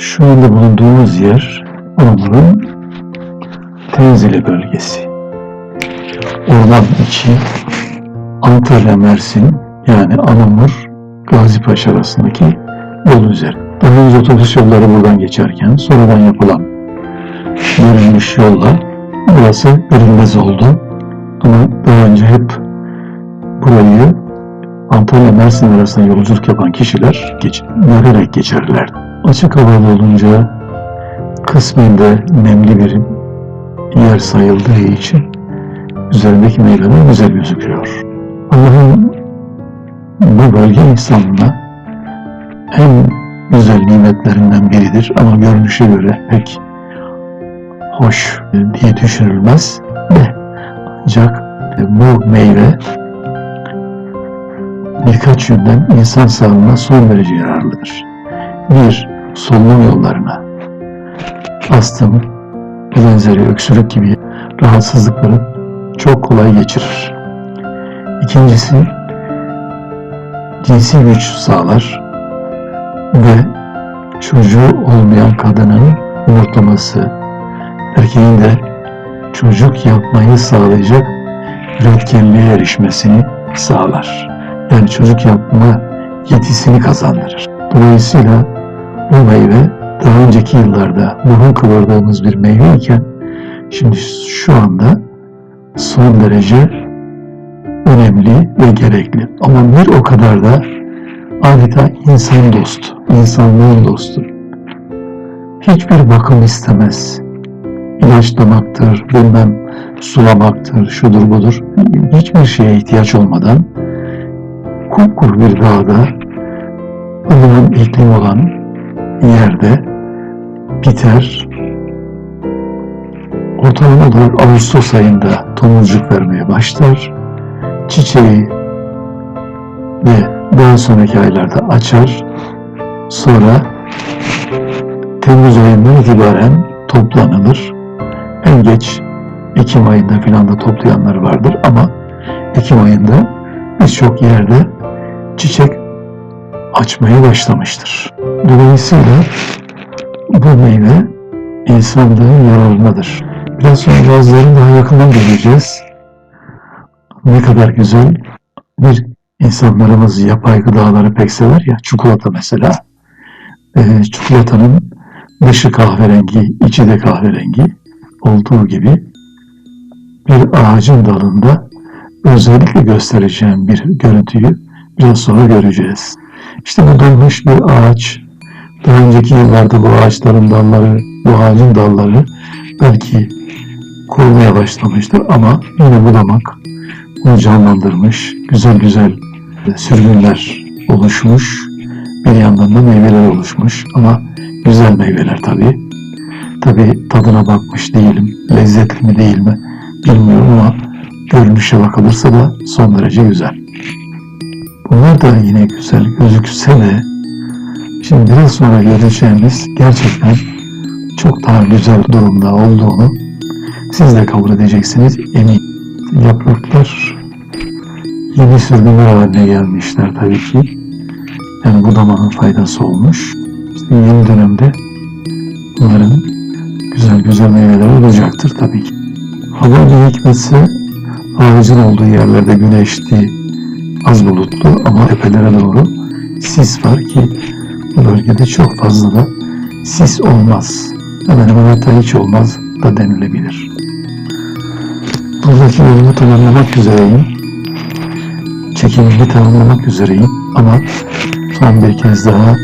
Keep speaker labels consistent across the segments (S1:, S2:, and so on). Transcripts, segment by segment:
S1: Şu anda bulunduğumuz yer Anamur'un Tenzili bölgesi. Orman içi Antalya Mersin yani Anamur Gazi Paşa arasındaki yol üzeri. Daha önce otobüs yolları buradan geçerken sonradan yapılan görülmüş yolla burası görünmez oldu. Ama daha önce hep burayı Antalya Mersin arasında yolculuk yapan kişiler geç, yürüyerek geçerlerdi. Açık havalı olunca kısmen de nemli bir yer sayıldığı için üzerindeki meyveler güzel gözüküyor. Allah'ın bu bölge insanına en güzel nimetlerinden biridir ama görünüşe göre pek hoş diye düşünülmez de ancak bu meyve birkaç yönden insan sağlığına son derece yararlıdır. Bir, solunum yollarına, astım, benzeri öksürük gibi rahatsızlıkları çok kolay geçirir. İkincisi, cinsi güç sağlar ve çocuğu olmayan kadının yumurtlaması, erkeğin de çocuk yapmayı sağlayacak üretkenliğe erişmesini sağlar. Yani çocuk yapma yetisini kazandırır. Dolayısıyla bu meyve daha önceki yıllarda burun kıvırdığımız bir meyve iken şimdi şu anda son derece önemli ve gerekli. Ama bir o kadar da adeta insan dostu, insanlığın dostu. Hiçbir bakım istemez. İlaçlamaktır, bilmem sulamaktır, şudur budur. Hiçbir şeye ihtiyaç olmadan kupkur bir dağda ılıman iklim olan yerde biter. Ortalama olarak Ağustos ayında tomurcuk vermeye başlar. Çiçeği ve daha sonraki aylarda açar. Sonra Temmuz ayından itibaren toplanılır. En geç Ekim ayında filan da toplayanlar vardır ama Ekim ayında birçok yerde çiçek açmaya başlamıştır. Dolayısıyla bu meyve insanlığın yararınadır. Biraz sonra bazılarını daha yakından göreceğiz. Ne kadar güzel bir insanlarımız yapay gıdaları pek sever ya. Çikolata mesela. Ee, çikolatanın dışı kahverengi, içi de kahverengi olduğu gibi bir ağacın dalında özellikle göstereceğim bir görüntüyü biraz sonra göreceğiz. İşte bu donmuş bir ağaç. Daha önceki yıllarda bu ağaçların dalları, bu ağacın dalları belki kurumaya başlamıştır ama yine budamak bunu canlandırmış, güzel güzel sürgünler oluşmuş, bir yandan da meyveler oluşmuş ama güzel meyveler tabii. Tabii tadına bakmış değilim, lezzetli mi değil mi bilmiyorum ama görünüşe bakılırsa da son derece güzel. Bunlar da yine güzel gözükse de şimdi biraz sonra göreceğimiz gerçekten çok daha güzel durumda olduğunu siz de kabul edeceksiniz emin. Yapraklar yeni sürgünler haline gelmişler tabii ki. Yani budamanın faydası olmuş. İşte yeni dönemde bunların güzel güzel meyveler olacaktır tabii ki. Hava bir hikmetse ağacın olduğu yerlerde güneşli, az bulutlu ama tepelere doğru sis var ki bu bölgede çok fazla da sis olmaz. Hemen hemen hatta hiç olmaz da denilebilir. Buradaki yolumu tamamlamak üzereyim. Çekimimi tamamlamak üzereyim ama son bir kez daha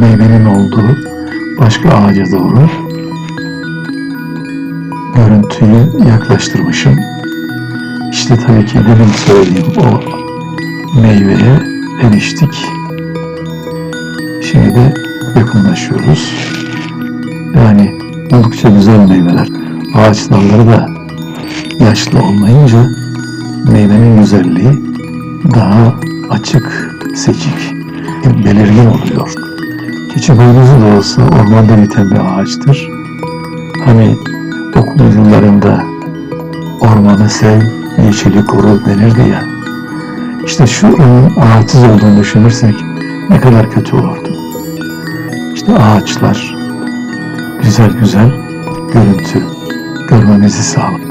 S1: meyvenin olduğu başka ağaca doğru görüntüyü yaklaştırmışım. İşte tabii ki demin söylediğim o meyveye eriştik. Şimdi de yakınlaşıyoruz. Yani oldukça güzel meyveler. Ağaç dalları da yaşlı olmayınca meyvenin güzelliği daha açık, seçik, belirgin oluyor. Keçi boynuzu da olsa ormanda biten bir ağaçtır. Hani okul yıllarında ormanı sev, yeşili koru denirdi ya. İşte şu onun ağaçsız olduğunu düşünürsek ne kadar kötü olurdu. İşte ağaçlar güzel güzel görüntü görmemizi sağlar.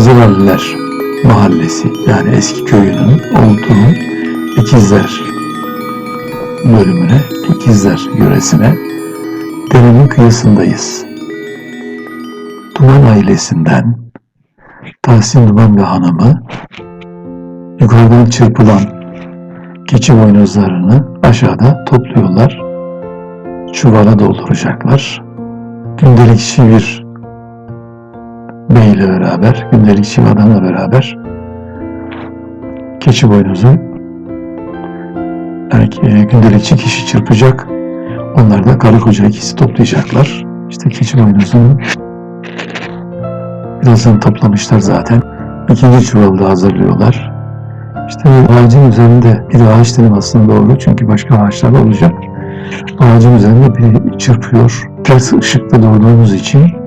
S1: Kızılaliler Mahallesi yani eski köyünün olduğu İkizler bölümüne, İkizler yöresine derenin kıyısındayız. Duman ailesinden Tahsin Duman ve hanımı yukarıdan çırpılan keçi boynuzlarını aşağıda topluyorlar. Çuvala dolduracaklar gündelikçi bir beyle beraber, gündelikçi bir adamla beraber keçi boynuzu yani e, gündelikçi kişi çırpacak. Onlar da karı koca ikisi toplayacaklar. İşte keçi boynuzunu birazdan toplamışlar zaten. İkinci çuvalı da hazırlıyorlar. İşte ağacın üzerinde bir ağaç dedim aslında doğru çünkü başka ağaçlar olacak. Ağacın üzerinde bir çırpıyor. Ters ışıkta durduğumuz için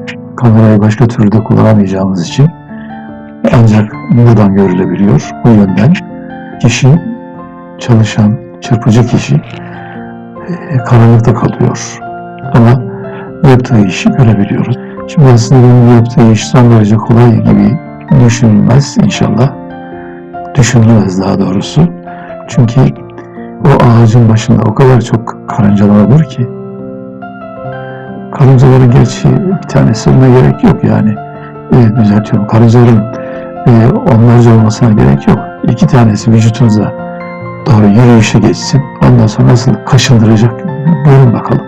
S1: kamerayı başka türlü de kullanamayacağımız için ancak buradan görülebiliyor. Bu yönden kişi çalışan çırpıcı kişi e, karanlıkta kalıyor. Ama yaptığı işi görebiliyoruz. Şimdi aslında benim yaptığı iş son derece kolay gibi düşünülmez inşallah. Düşünülmez daha doğrusu. Çünkü o ağacın başında o kadar çok karıncalar olur ki karıncaların gerçi bir tanesi olmaya gerek yok yani. E, düzeltiyorum. Karıncaların e, onlarca olmasına gerek yok. İki tanesi vücutunuza doğru yürüyüşe geçsin. Ondan sonra nasıl kaşındıracak görün bakalım.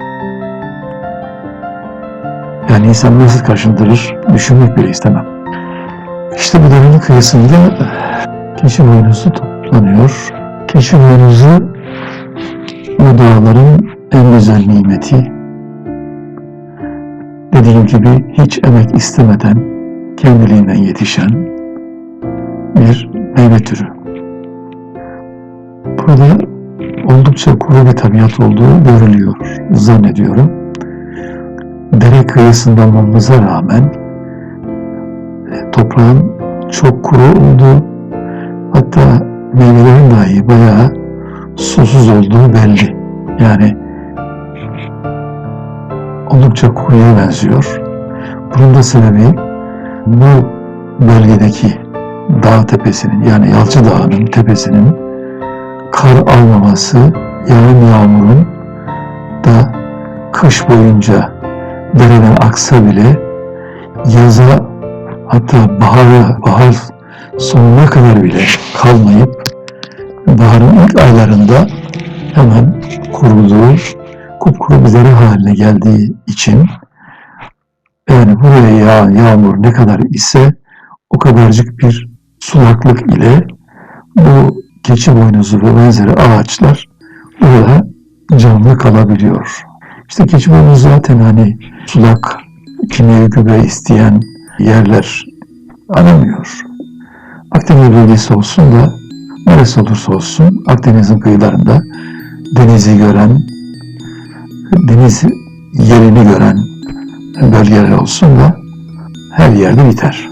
S1: Yani insan nasıl kaşındırır düşünmek bile istemem. İşte bu derenin kıyısında keçi boynuzu toplanıyor. Keçi boynuzu bu dağların en güzel nimeti. Dediğim gibi hiç emek istemeden kendiliğinden yetişen bir meyve türü. Burada oldukça kuru bir tabiat olduğu görülüyor zannediyorum. Dere kıyısında olmamıza rağmen e, toprağın çok kuru olduğu hatta meyvelerin dahi bayağı susuz olduğu belli. Yani oldukça kuruya benziyor. Bunun da sebebi bu bölgedeki dağ tepesinin yani Yalçı Dağı'nın tepesinin kar almaması, yağan yağmurun da kış boyunca dereden aksa bile yaza hatta bahara, bahar sonuna kadar bile kalmayıp baharın ilk aylarında hemen kuruluğu kupkuru bir dere haline geldiği için yani buraya yağan yağmur ne kadar ise o kadarcık bir sulaklık ile bu keçi boynuzu ve benzeri ağaçlar burada canlı kalabiliyor. İşte keçi boynuzu zaten hani sulak, kimya gübre isteyen yerler aramıyor. Akdeniz bölgesi olsun da neresi olursa olsun Akdeniz'in kıyılarında denizi gören, deniz yerini gören bölgeler olsun da her yerde biter.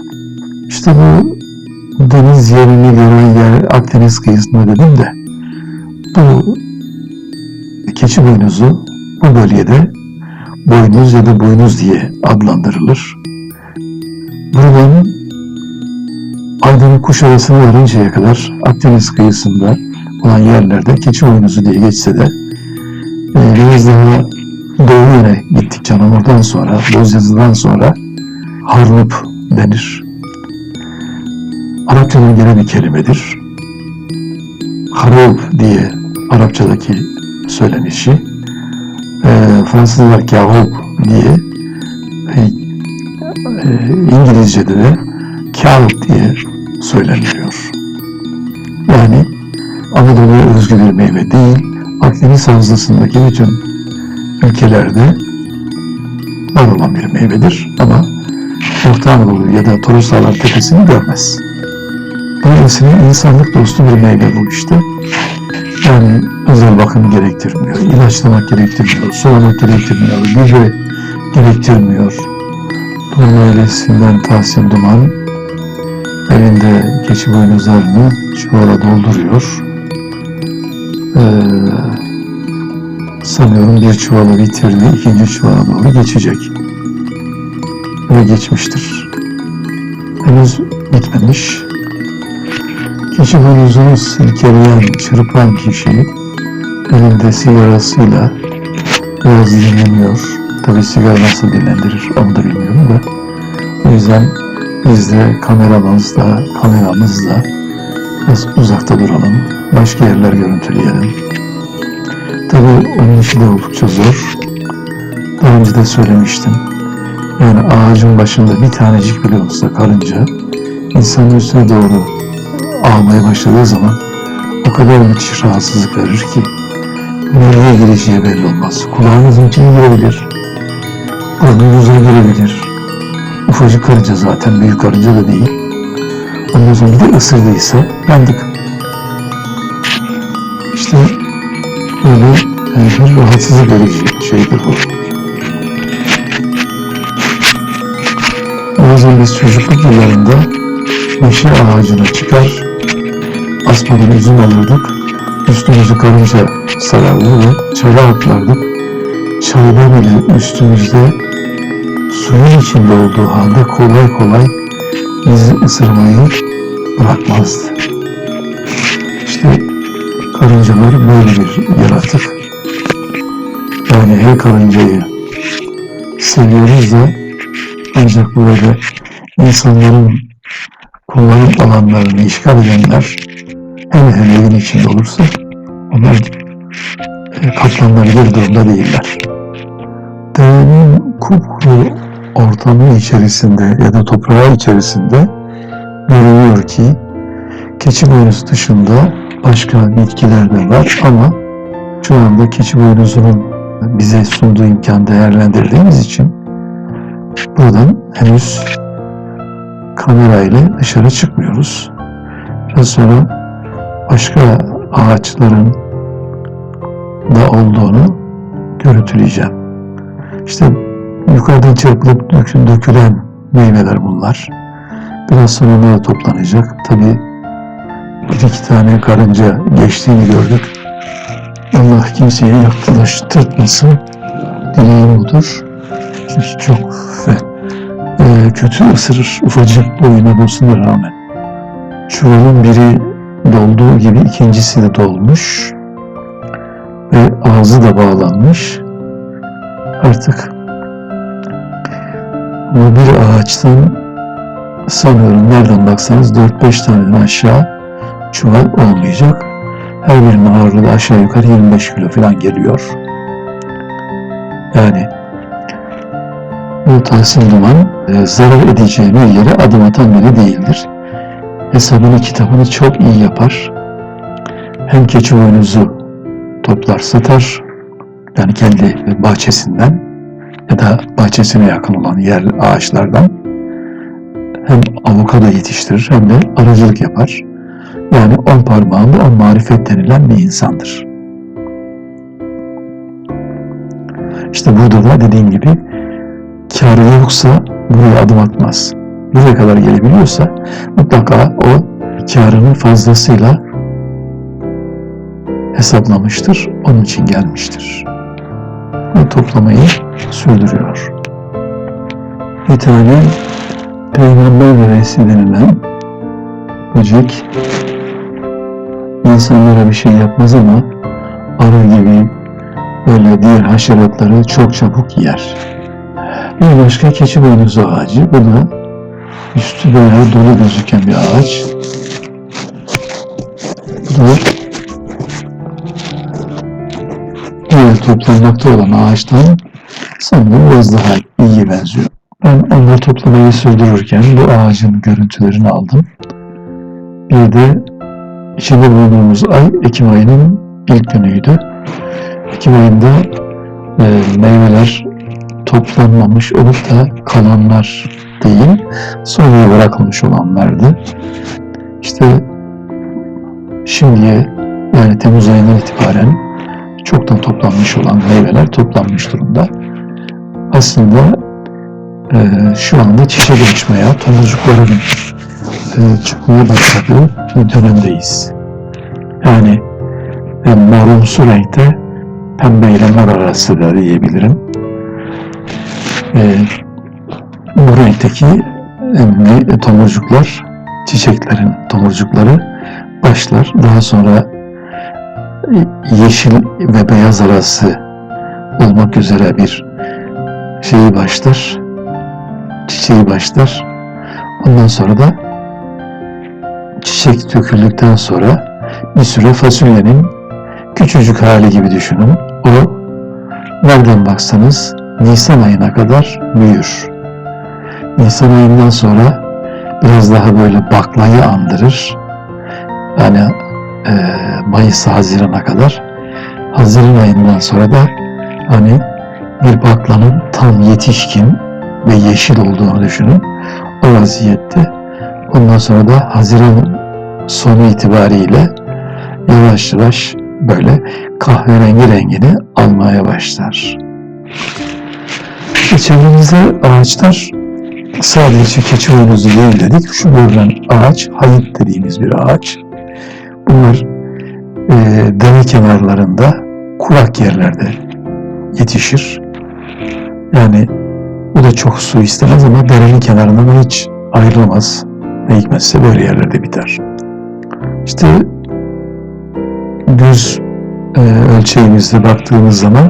S1: İşte bu deniz yerini gören yer Akdeniz kıyısında dedim de bu keçi boynuzu bu bölgede boynuz ya da boynuz diye adlandırılır. Buradan Aydın Kuşadası'na varıncaya kadar Akdeniz kıyısında olan yerlerde keçi boynuzu diye geçse de daha doğu yöne gittik canım oradan sonra, Bozyazı'dan sonra harnup denir. Arapçadan gelen bir kelimedir. karov diye Arapçadaki söylenişi, e, Fransızlar kavub diye, e, e, İngilizce'de de kağıt diye söyleniliyor. Yani Anadolu'ya özgü bir meyve değil, Akdeniz Havzası'ndaki bütün ülkelerde var olan bir meyvedir ama Orta Anadolu ya da Toros Dağlar tepesini görmez. Dolayısıyla insanlık dostu bir meyve bu işte. Yani özel bakım gerektirmiyor, ilaçlamak gerektirmiyor, sulamak gerektirmiyor, gübre gerektirmiyor. Duman ailesinden Tahsin Duman elinde keçi boynuzlarını çuvala dolduruyor. Ee, sanıyorum bir çuvalı bitirdi, ikinci çuvala doğru geçecek. Ve geçmiştir. Henüz bitmemiş. Keçi boynuzunu silkeleyen, çırpan kişi elinde sigarasıyla biraz dinleniyor. Tabi sigara nasıl dinlendirir onu da bilmiyorum da. O yüzden biz de kameramızda, kameramızda biraz uzakta duralım. Başka yerler görüntüleyelim. Tabi onun işi de oldukça zor. Daha önce de söylemiştim. Yani ağacın başında bir tanecik bile olsa karınca insanın üstüne doğru ağlamaya başladığı zaman o kadar müthiş rahatsızlık verir ki nereye gireceği belli olmaz. Kulağınızın içine girebilir. Burnunuza girebilir. Ufacık karınca zaten büyük karınca da değil. Ondan sonra bir de ısırdıysa yandık. Böyle e, bir rahatsızlık verici şeydir bu. Bazen biz çocukluk yıllarında meşe ağacına çıkar, asmadan üzüm alırdık, üstümüzü karınca sarardı ve çayla atlardık. Çayda bile üstümüzde suyun içinde olduğu halde kolay kolay bizi ısırmayı bırakmazdı. Karıncalar böyle bir yaratık. Yani her karıncayı seviyoruz da ancak böyle insanların kullanım alanlarını işgal edenler hele hele evin içinde olursa onlar e, katlanılabilir durumda değiller. Derenin kupkuru ortamı içerisinde ya da toprağı içerisinde görülüyor ki keçi boynuzu dışında başka bitkiler de var ama şu anda keçi boynuzunun bize sunduğu imkan değerlendirdiğimiz için buradan henüz kamerayla dışarı çıkmıyoruz. Biraz sonra başka ağaçların da olduğunu görüntüleyeceğim. İşte yukarıdan çırpılıp dök- dökülen meyveler bunlar. Biraz sonra onlar toplanacak. Tabii bir iki tane karınca geçtiğini gördük. Allah kimseye yaklaştırtmasın. Dileğim budur. Çünkü çok fe- e, kötü ısırır ufacık boyuna bulsuna rağmen. Çuvalın biri dolduğu gibi ikincisi de dolmuş ve ağzı da bağlanmış. Artık bu bir ağaçtan sanıyorum nereden baksanız 4-5 taneden aşağı çuval olmayacak. Her birinin ağırlığı aşağı yukarı 25 kilo falan geliyor. Yani bu Tahsin Duman e, zarar edeceği bir yere adım atan biri değildir. Hesabını kitabını çok iyi yapar. Hem keçi boynuzu toplar satar, yani kendi bahçesinden ya da bahçesine yakın olan yer ağaçlardan hem avokado yetiştirir hem de aracılık yapar. Yani on parmağında on marifet denilen bir insandır. İşte burada da dediğim gibi karı yoksa buraya adım atmaz. Buraya kadar gelebiliyorsa mutlaka o karını fazlasıyla hesaplamıştır. Onun için gelmiştir. Ve toplamayı sürdürüyor. Bir tane peygamber veresi denilen böcek insanlara bir şey yapmaz ama arı gibi böyle diğer haşeratları çok çabuk yer. Bir başka keçi boynuzu ağacı. Bu da üstü bayağı dolu gözüken bir ağaç. Bu da diğer toplanmakta olan ağaçtan sanırım biraz daha iyi benziyor. Ben onları toplamayı sürdürürken bu ağacın görüntülerini aldım. Bir de içinde bulunduğumuz ay Ekim ayının ilk günüydü. Ekim ayında e, meyveler toplanmamış olup da kalanlar değil, sonraya bırakılmış olanlardı. İşte şimdiye yani Temmuz ayından itibaren çoktan toplanmış olan meyveler toplanmış durumda. Aslında e, şu anda çiçek açmaya, tomurcukların e, çıkmaya başladığı bir dönemdeyiz. Yani morumsu renkte pembe ile mor arası da diyebilirim. E, bu renkteki tomurcuklar, çiçeklerin tomurcukları başlar. Daha sonra yeşil ve beyaz arası olmak üzere bir şeyi başlar. Çiçeği başlar. Ondan sonra da çiçek döküldükten sonra bir süre fasulyenin küçücük hali gibi düşünün. O nereden baksanız Nisan ayına kadar büyür. Nisan ayından sonra biraz daha böyle baklayı andırır. Yani e, Mayıs Haziran'a kadar. Haziran ayından sonra da hani bir baklanın tam yetişkin ve yeşil olduğunu düşünün. O vaziyette ondan sonra da Haziran sonu itibariyle yavaş yavaş böyle kahverengi rengini almaya başlar. Çevremizde ağaçlar sadece keçi boynuzu değil dedik. Şu görülen ağaç hayıt dediğimiz bir ağaç. Bunlar e, dere kenarlarında kurak yerlerde yetişir. Yani bu da çok su istemez ama derenin kenarından hiç ayrılmaz. Ne hikmetse böyle yerlerde biter. İşte düz e, ölçeğimizde baktığımız zaman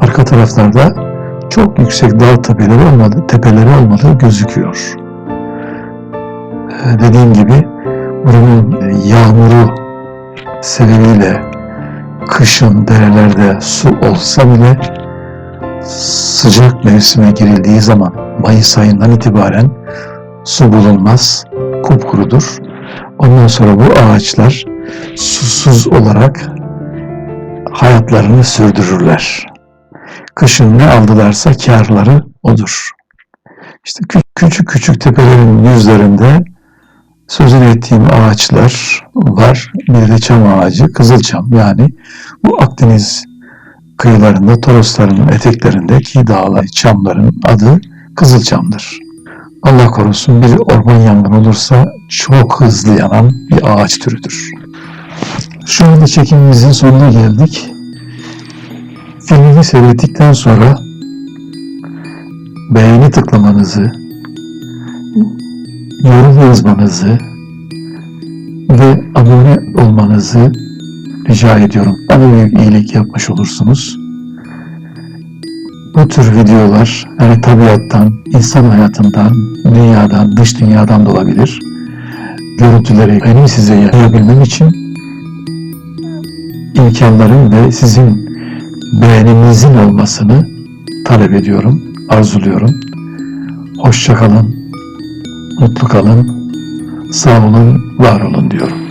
S1: arka taraflarda çok yüksek dağ tepeleri olmadı, tepeleri olmadığı gözüküyor. E, dediğim gibi buranın e, yağmuru sebebiyle kışın derelerde su olsa bile sıcak mevsime girildiği zaman Mayıs ayından itibaren su bulunmaz, kupkurudur. Ondan sonra bu ağaçlar susuz olarak hayatlarını sürdürürler. Kışın ne aldılarsa karları odur. İşte kü- küçük küçük tepelerin yüzlerinde sözünü ettiğim ağaçlar var. Bir de çam ağacı, kızılçam yani bu Akdeniz kıyılarında, Torosların eteklerindeki dağlar, çamların adı kızılçamdır. Allah korusun bir orman yangını olursa çok hızlı yanan bir ağaç türüdür. Şu anda çekimimizin sonuna geldik. Filmini seyrettikten sonra beğeni tıklamanızı, yorum yazmanızı ve abone olmanızı rica ediyorum. Bana büyük iyilik yapmış olursunuz. Bu tür videolar yani tabiattan, insan hayatından, dünyadan, dış dünyadan da olabilir. Görüntüleri benim size yayabilmem için imkanların ve sizin beğeninizin olmasını talep ediyorum, arzuluyorum. Hoşça kalın, mutlu kalın, sağ olun, var olun diyorum.